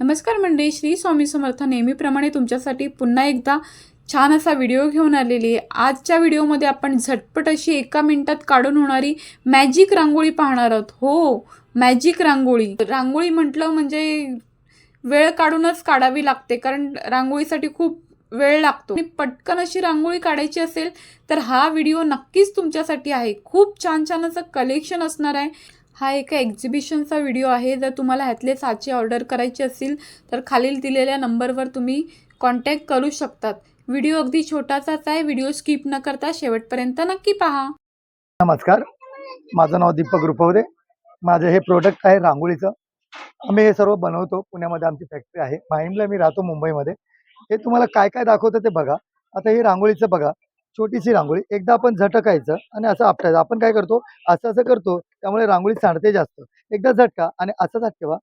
नमस्कार मंडळी श्री स्वामी समर्थ नेहमीप्रमाणे तुमच्यासाठी पुन्हा एकदा छान असा व्हिडिओ घेऊन आलेली आहे. आजच्या व्हिडिओमध्ये आपण झटपट अशी एका मिनिटात काढून होणारी मॅजिक रांगोळी पाहणार आहोत. हो मॅजिक रांगोळी. रांगोळी म्हटलं म्हणजे वेळ काढूनच काढावी लागते कारण रांगोळीसाठी खूप वेळ लागतो. आणि पटकन अशी रांगोळी काढायची असेल तर हा व्हिडिओ नक्कीच तुमच्यासाठी आहे. खूप छान छान असं कलेक्शन असणार आहे. हा एका एक्झिबिशनचा व्हिडिओ आहे. जर तुम्हाला ह्यातले साचे ऑर्डर करायचे असतील तर खालील दिलेल्या नंबरवर तुम्ही कॉन्टॅक्ट करू शकतात. व्हिडिओ अगदी छोटासाच आहे. व्हिडिओ स्किप न करता शेवटपर्यंत नक्की पहा. नमस्कार. माझं नाव दीपक रुपवदे. माझं हे प्रोडक्ट आहे रांगोळीचं. आम्ही हे सर्व बनवतो. पुण्यामध्ये आमची फॅक्टरी आहे. माहीमला मी राहतो मुंबईमध्ये. हे तुम्हाला काय काय दाखवतं ते बघा. आता हे रांगोळीचं बघा. छोटीशी रांगोळी. एकदा आपण झटकायचं आणि असं आपटायचं आपण काय करतो? असं असं करतो. त्यामुळे रांगोळी सांडते जास्त. एकदा झटका आणि असं झटकेवा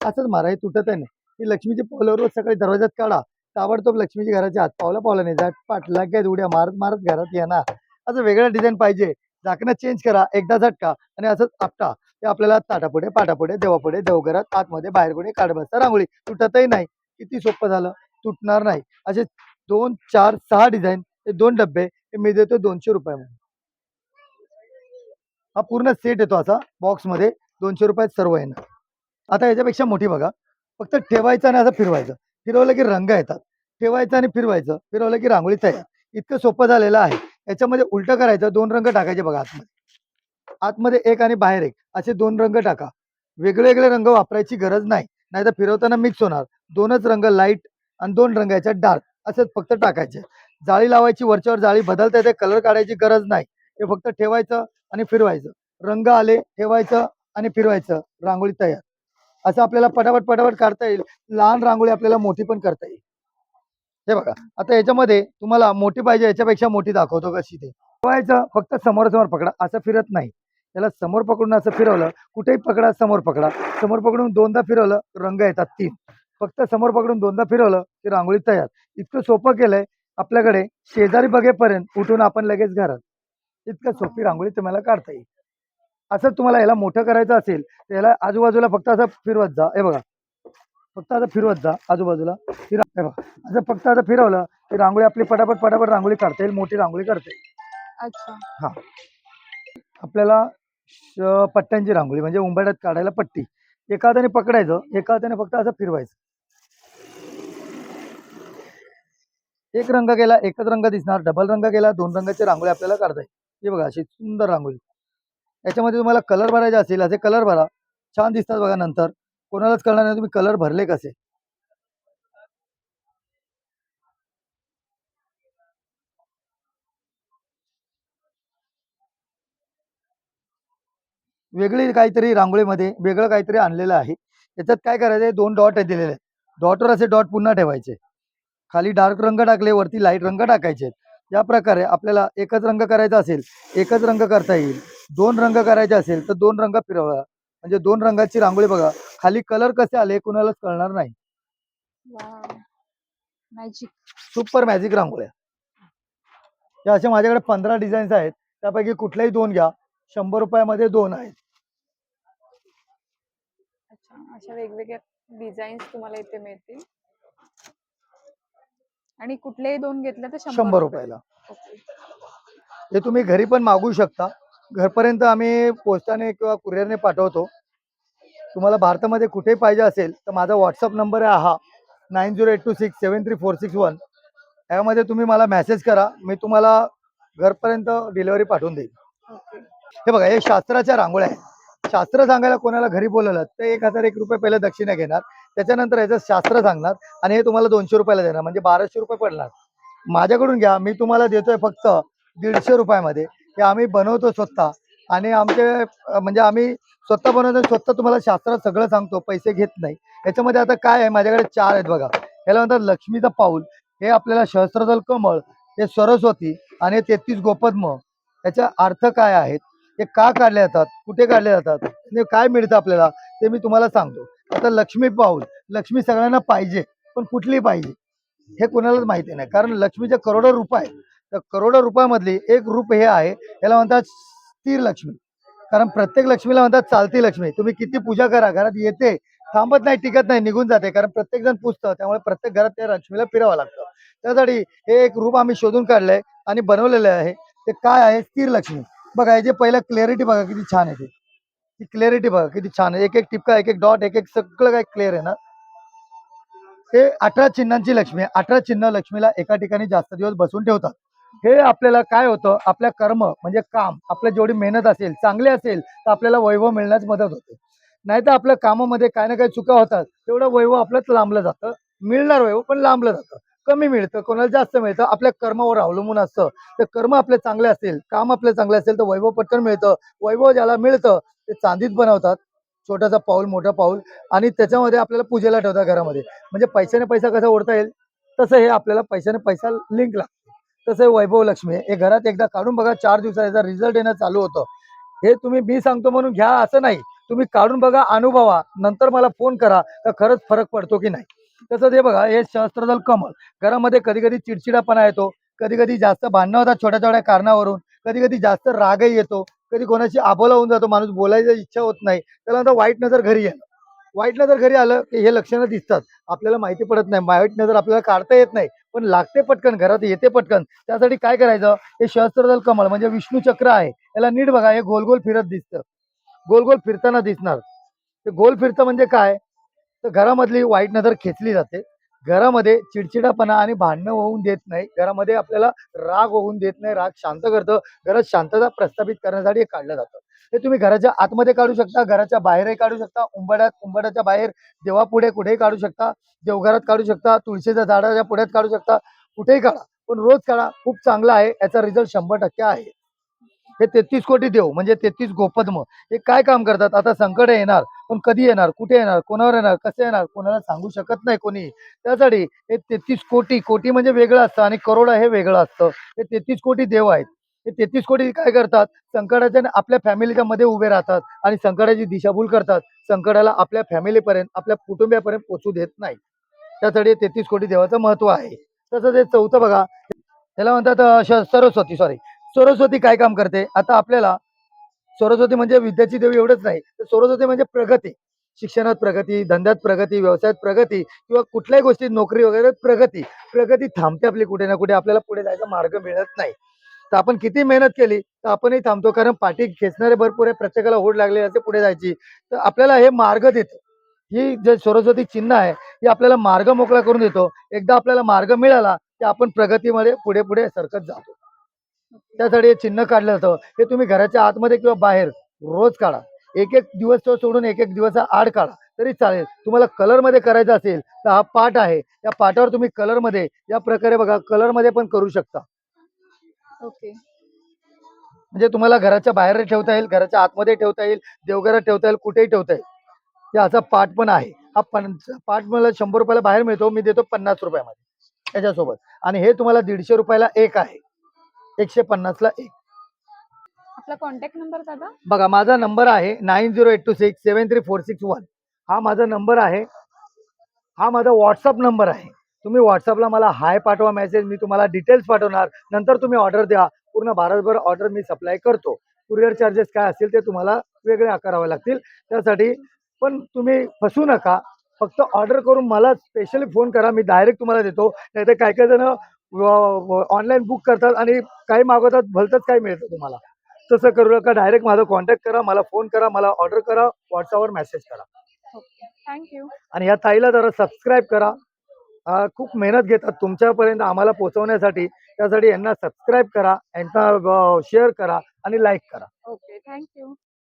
असंच मारा हे तुटत नाही. ही लक्ष्मीची पावलं रोज सकाळी दरवाजात काढा. ताबडतोब लक्ष्मीची घराच्या आत पावला पावला नाही. जात पाटला घ्या उड्या मारत मारत घरात येणार असं वेगळं डिझाईन पाहिजे. झाकणं चेंज करा. एकदा झटका आणि असंच आपटा. ते आपल्याला ताटापुढे पाटापुढे देवापुढे देवघरात आतमध्ये बाहेर कुठे काढ बसता रांगोळी तुटतही नाही. किती सोपं झालं. तुटणार नाही. असे दोन चार सहा डिझाईन हे दोन डब्बे हे मी देतो दोनशे रुपयामध्ये. हा पूर्ण सेट येतो असा बॉक्समध्ये दोनशे रुपयात सर्व येणार. आता याच्यापेक्षा मोठी बघा. फक्त ठेवायचं आणि असं फिरवायचं. फिरवलं की रंग येतात. ठेवायचं आणि फिरवायचं. फिरवलं की रांगोळी तयार. इतकं सोपं झालेलं आहे. याच्यामध्ये उलटं करायचं दोन रंग टाकायचे बघा आतमध्ये. आतमध्ये एक आणि बाहेर एक. असे दोन रंग टाका. वेगळे वेगळे रंग वापरायची गरज नाही. नाहीतर फिरवताना मिक्स होणार. दोनच रंग लाइट आणि दोन रंग याच्यात डार्क असंच फक्त टाकायचे. जाळी लावायची वरच्यावर जाळी बदलता येते कलर काढायची गरज नाही. हे फक्त ठेवायचं आणि फिरवायचं. रंग आले ठेवायचं आणि फिरवायचं. रांगोळी तयार. असं आपल्याला पटापट पटापट काढता येईल. लहान रांगोळी आपल्याला मोठी पण करता येईल. हे बघा. आता याच्यामध्ये तुम्हाला मोठी पाहिजे याच्यापेक्षा मोठी दाखवतो कशी ते. ठेवायचं फक्त समोर समोर पकडा. असं फिरत नाही. त्याला समोर पकडून असं फिरवलं कुठेही पकडा समोर पकडा. समोर पकडून दोनदा फिरवलं रंग येतात तीन. फक्त समोर पकडून दोनदा फिरवलं की रांगोळी तयार. इतकं सोपं केलंय. आपल्याकडे शेजारी बघेपर्यंत उठून आपण लगेच घरात इतकं सोपी रांगोळी तुम्हाला काढता येईल. असं तुम्हाला याला मोठं करायचं असेल तर याला आजूबाजूला फक्त असं फिरवत जा. हे बघा. फक्त असं फिरवत जा आजूबाजूला. फिरा हे बघा. असं फक्त असं फिरवलं की रांगोळी आपली पटापट पटापट रांगोळी काढता येईल मोठी रांगोळी करता येईल. अच्छा. आपल्याला श- पट्ट्यांची रांगोळी म्हणजे उंबरठ्यात काढायला पट्टी. एका हाताने पकडायचं एका हाताने फक्त असं फिरवायचं. एक रंग गेला एकच रंग दिसणार डबल रंग गेला दोन रंगाची रांगोळी आपल्याला काढता येईल. हे बघा अशी सुंदर रांगोळी. याच्यामध्ये तुम्हाला कलर भरायचे असेल असे कलर भरा. छान दिसतात बघा नंतर. कोणालाच कळणार नाही तुम्ही कलर भरले कसे. वेगळी काहीतरी रांगोळीमध्ये वेगळं काहीतरी आणलेलं आहे. याच्यात काय करायचं दोन डॉट दिलेले आहेत. डॉटवर असे डॉट पुन्हा ठेवायचे. खाली डार्क रंग टाकले वरती लाइट रंग टाकायचे या प्रकारे आपल्याला एकच रंग करायचा असेल एकच रंग करता येईल. दोन रंग करायचे असेल तर दोन रंग फिरवा. म्हणजे दोन रंगाची रांगोळी बघा. खाली कलर कसे आले कुणालाच कळणार नाही. मॅजिक सुपर मॅजिक रांगोळ्या. या अशा माझ्याकडे पंधरा डिझाईन्स आहेत. त्यापैकी कुठल्याही दोन घ्या. शंभर रुपयामध्ये दोन आहेत. अच्छा अशा वेगवेगळ्या डिझाईन्स तुम्हाला इथे मिळतील. आणि कुठलेही दोन घेतले तर शंभर रुपयाला. हे तुम्ही घरी पण मागवू शकता. घरपर्यंत आम्ही पोस्टाने किंवा कुरिअरने पाठवतो. तुम्हाला भारतामध्ये कुठेही पाहिजे असेल तर माझा व्हॉट्सअप नंबर आहे हा. Nine zero eight two six seven three four six one. यामध्ये तुम्ही मला मेसेज करा. मी तुम्हाला घरपर्यंत डिलिव्हरी पाठवून देईल. हे बघा हे शास्त्राच्या रांगोळ्या आहेत. शास्त्र सांगायला कोणाला घरी बोलवलं तर एक हजार एक रुपये पहिलं दक्षिणा घेणार. त्याच्यानंतर याचं शास्त्र सांगणार आणि हे तुम्हाला दोनशे रुपयाला देणार म्हणजे बाराशे रुपये पडणार. माझ्याकडून घ्या मी तुम्हाला देतोय फक्त दीडशे रुपयामध्ये. हे आम्ही बनवतो स्वतः आणि आमचे म्हणजे आम्ही स्वतः बनवतो स्वतः तुम्हाला शास्त्रात सगळं सांगतो पैसे घेत नाही. याच्यामध्ये आता काय आहे माझ्याकडे चार आहेत बघा. याला म्हणतात लक्ष्मीचं पाऊल. हे आपल्याला सहस्त्रदल कमळ हे सरस्वती आणि तेहतीस गोपद्म. याचा अर्थ काय आहेत? हे का काढले जातात? कुठे काढले जातात? काय मिळतं आपल्याला? ते मी तुम्हाला सांगतो. आता लक्ष्मी पाऊल लक्ष्मी सगळ्यांना पाहिजे पण कुठली पाहिजे? हे कोणालाच माहिती नाही. कारण लक्ष्मीचे करोडो रूप तर करोडो रुपयामधली एक रूप हे आहे याला म्हणतात स्थिर लक्ष्मी. कारण प्रत्येक लक्ष्मीला म्हणतात चालती लक्ष्मी. तुम्ही किती पूजा करा घरात येते थांबत नाही टिकत नाही निघून जाते. कारण प्रत्येक जण पुजतं त्यामुळे प्रत्येक घरात त्या लक्ष्मीला फिरावं लागतं. त्यासाठी हे एक रूप आम्ही शोधून काढलंय आणि बनवलेलं आहे. ते काय आहे? स्थिर लक्ष्मी. बघा याची पहिलं क्लॅरिटी बघा किती छान आहे ही क्लिअरिटी बघा किती छान आहे. एक एक टिपका एक एक डॉट एक एक सगळं काय क्लिअर आहे ना? हे अठरा चिन्हांची लक्ष्मी आहे. अठरा चिन्ह लक्ष्मीला एका ठिकाणी जास्त दिवस बसून ठेवतात. हे आपल्याला काय होतं? आपल्या कर्म म्हणजे काम. आपल्या जेवढी मेहनत असेल चांगली असेल तर आपल्याला वैभव मिळण्यास मदत होते. नाही तर आपल्या कामामध्ये काय ना काही चुका होतात. तेवढं वैभव आपलं लांबलं जातं. मिळणार वैभव पण लांबलं जातं. कमी मिळतं कोणाला जास्त मिळतं? आपल्या कर्मावर अवलंबून असतं. तर कर्म आपले चांगले असेल काम आपले चांगले असेल तर वैभव पटकन मिळतं. वैभव ज्याला मिळतं ते चांदीत बनवतात. छोटासा पाऊल मोठा पाऊल आणि त्याच्यामध्ये आपल्याला पूजेला ठेवतात घरामध्ये. म्हणजे पैशाने पैसा कसा ओढता येईल? तसं हे आपल्याला पैशाने पैसा लिंक लागतो तसं हे वैभव लक्ष्मी हे घरात एकदा काढून बघा चार दिवसात याचा रिझल्ट येणं चालू होतं. हे तुम्ही मी सांगतो म्हणून घ्या असं नाही. तुम्ही काढून बघा अनुभवा. नंतर मला फोन करा तर खरंच फरक पडतो की नाही. तसंच हे बघा हे सहस्त्रदल कमल घरामध्ये कधी कधी चिडचिडापणा येतो. कधी कधी जास्त भांडणं होतात छोट्या छोट्या कारणावरून. कधी कधी जास्त रागही येतो. कधी कोणाची आबोला होऊन जातो माणूस बोलायची इच्छा होत नाही. त्याला आता वाईट नजर घरी येणं. वाईट नजर घरी आलं की हे लक्षणं दिसतात. आपल्याला माहिती पडत नाही. वाईट नजर आपल्याला काढता येत नाही. पण लागते पटकन घरात येते पटकन. त्यासाठी काय करायचं? हे सहस्त्रदल कमल म्हणजे विष्णू चक्र आहे. याला नीट बघा हे गोल गोल फिरत दिसतं. गोल गोल फिरताना दिसणार. ते गोल फिरतं म्हणजे काय? तर घरामधली वाईट नजर खेचली जाते. घरामध्ये चिडचिडापणा आणि भांडणं होऊन देत नाही. घरामध्ये आपल्याला राग होऊन देत नाही. राग शांत करतं. घरात शांतता प्रस्थापित करण्यासाठी हे काढलं जातं. ते तुम्ही घराच्या आतमध्ये काढू शकता. घराच्या बाहेरही काढू शकता. उंबड्यात उंबड्याच्या बाहेर देवापुढे कुठेही काढू शकता. देवघरात काढू शकता. तुळशीच्या झाडाच्या पुढ्यात काढू शकता. कुठेही काढा. पण रोज काढा. खूप चांगला आहे. याचा रिझल्ट शंभर टक्के आहे. हे तेहतीस कोटी देव म्हणजे तेहतीस गोपद्म हे काय काम करतात? आता संकट येणार. पण कधी येणार कुठे येणार कोणावर येणार कसं येणार कोणाला सांगू शकत नाही कोणी. त्यासाठी हे तेहतीस कोटी कोटी म्हणजे वेगळं असतं आणि करोड हे वेगळं असतं. हे तेहतीस कोटी देव आहेत. हे तेहतीस कोटी काय करतात? संकटाच्या आपल्या फॅमिलीच्या मध्ये उभे राहतात आणि संकटाची दिशाभूल करतात. संकटाला आपल्या फॅमिलीपर्यंत आपल्या कुटुंबियापर्यंत पोचू देत नाही. त्यासाठी तेहतीस कोटी देवाचं महत्त्व आहे. तसंच हे चौथं बघा. त्याला म्हणतात सरस्वती सॉरी सरस्वती काय काम करते? आता आपल्याला सरस्वती म्हणजे विद्याची देवी एवढंच नाही. तर सरस्वती म्हणजे प्रगती. शिक्षणात प्रगती धंद्यात प्रगती व्यवसायात प्रगती किंवा कुठल्याही गोष्टीत नोकरी वगैरे प्रगती. प्रगती थांबते आपली कुठे ना कुठे आपल्याला पुढे जायचा मार्ग मिळत नाही. तर आपण किती मेहनत केली तर आपणही थांबतो. कारण पाठी खेचणारे भरपूर आहे प्रत्येकाला होड लागले असते पुढे जायची. तर आपल्याला हे मार्ग देतो. ही जे सरस्वती चिन्ह आहे हे आपल्याला मार्ग मोकळा करून देतो. एकदा आपल्याला मार्ग मिळाला की आपण प्रगतीमध्ये पुढे पुढे सरकत जातो. त्यासाठी हे चिन्ह काढलं जातं हे तुम्ही घराच्या आतमध्ये किंवा बाहेर रोज काढा. एक एक दिवस तो सोडून एक एक दिवस आड काढा. तरी चालेल. तुम्हाला कलरमध्ये करायचं असेल तर हा पाठ आहे. या पाठावर तुम्ही कलरमध्ये या प्रकारे बघा कलरमध्ये पण करू शकता. ओके. म्हणजे तुम्हाला घराच्या बाहेर ठेवता येईल घराच्या आतमध्ये ठेवता येईल देवघरात ठेवता येईल कुठेही ठेवता येईल. हे असा पाठ पण आहे. हा पण पाठ मला शंभर रुपयाला बाहेर मिळतो मी देतो पन्नास रुपयामध्ये. त्याच्यासोबत आणि हे तुम्हाला दीडशे रुपयाला एक आहे. एकशे पन्नासला एक. आपला कॉन्टॅक्ट नंबर दादा? बघा माझा नंबर आहे nine zero eight two six seven three four six one हा माझा नंबर आहे. हा माझा व्हॉट्सअप नंबर आहे. तुम्ही व्हॉट्सअपला मला हाय पाठवा मेसेज मी तुम्हाला डिटेल्स पाठवणार. नंतर तुम्ही ऑर्डर द्या. पूर्ण भारतभर ऑर्डर मी सप्लाय करतो. कुरिअर चार्जेस काय असतील ते तुम्हाला वेगळे आकारावे लागतील. त्यासाठी पण तुम्ही फसू नका. फक्त ऑर्डर करून मला स्पेशली फोन करा. मी डायरेक्ट तुम्हाला देतो. नाही तर काय काय जण ऑनलाईन बुक करतात आणि काही मागवतात भलतंच काय मिळतं तुम्हाला. तसं करू नका डायरेक्ट माझा कॉन्टॅक्ट करा मला फोन करा मला ऑर्डर करा व्हॉट्सअपवर मेसेज करा. थँक्यू आणि या ताईला जरा सबस्क्राईब करा. खूप मेहनत घेतात तुमच्यापर्यंत आम्हाला पोहोचवण्यासाठी. त्यासाठी यांना सबस्क्राईब करा यांना शेअर करा आणि लाईक करा. Okay thank you